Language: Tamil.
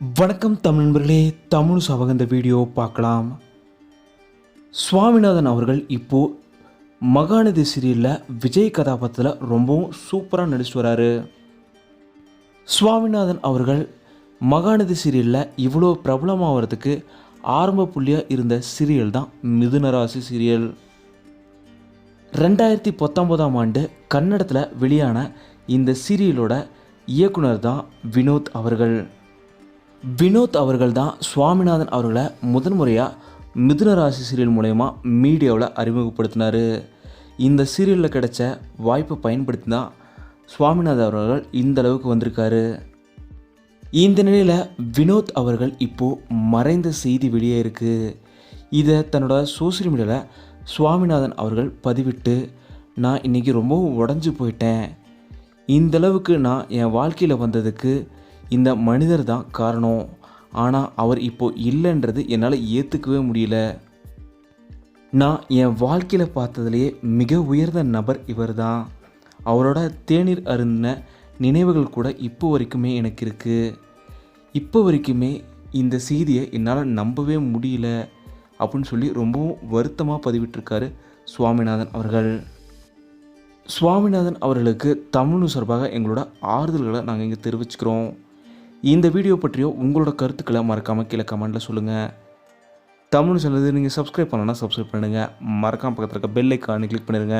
வணக்கம் தமிழ் நண்பர்களே தமிழ் சபக இந்த வீடியோ பார்க்கலாம். சுவாமிநாதன் அவர்கள் இப்போது மகாநதி சீரியலில் விஜய் கதாபாத்திரத்தில் ரொம்பவும் சூப்பராக நடிச்சிட்டு வராரு. சுவாமிநாதன் அவர்கள் மகாநதி சீரியலில் இவ்வளோ பிரபலமாகிறதுக்கு ஆரம்ப புள்ளியாக இருந்த சீரியல் தான் மிதுனராசி சீரியல் ரெண்டாயிரத்தி பத்தொம்போதாம் ஆண்டு கன்னடத்தில் வெளியான இந்த சீரியலோட இயக்குனர் தான் வினோத் அவர்கள். வினோத் அவர்கள் தான் சுவாமிநாதன் அவர்களை முதன்முறையாக மிதுன ராசி சீரியல் மூலயமா மீடியாவில் அறிமுகப்படுத்தினார். இந்த சீரியலில் கிடைச்ச வாய்ப்பை பயன்படுத்தி தான் சுவாமிநாதன் அவர்கள் இந்த அளவுக்கு வந்திருக்காரு. இந்த நிலையில் வினோத் அவர்கள் இப்போது மறைந்த செய்தி வெளியே இருக்குது இதை தன்னோட சோசியல் மீடியாவில் சுவாமிநாதன் அவர்கள் பதிவிட்டு நான் இன்றைக்கி ரொம்பவும் உடஞ்சி போயிட்டேன். இந்தளவுக்கு நான் என் வாழ்க்கையில் வந்ததுக்கு இந்த மனிதர் தான் காரணம். ஆனால் அவர் இப்போ இல்லைன்றது என்னால் ஏற்றுக்கவே முடியல. நான் என் வாழ்க்கையில் பார்த்ததுலேயே மிக உயர்ந்த நபர் இவர் தான் அவரோட தேநீர் அருந்தின நினைவுகள் கூட இப்போ வரைக்குமே எனக்கு இருக்குது இப்போ வரைக்குமே இந்த செய்தியை என்னால் நம்பவே முடியல அப்படின்னு சொல்லி ரொம்பவும் வருத்தமாக பதிவிட்டிருக்காரு சுவாமிநாதன் அவர்கள். சுவாமிநாதன் அவர்களுக்கு தமிழ் சார்பாக எங்களோட ஆறுதல்களை நாங்கள் இங்கே தெரிவிச்சுக்கிறோம். இந்த வீடியோ பற்றியோ உங்களோட கருத்துக்களை மறக்காமல் கீழே கமெண்ட்டில் சொல்லுங்கள் தமிழ் சொன்னது நீங்கள் சப்ஸ்கிரைப் பண்ணலன்னா சப்ஸ்கிரைப் பண்ணுங்கள் மறக்காம பக்கத்தில் இருக்க பெல் ஐக்கானை கிளிக் பண்ணிடுங்க.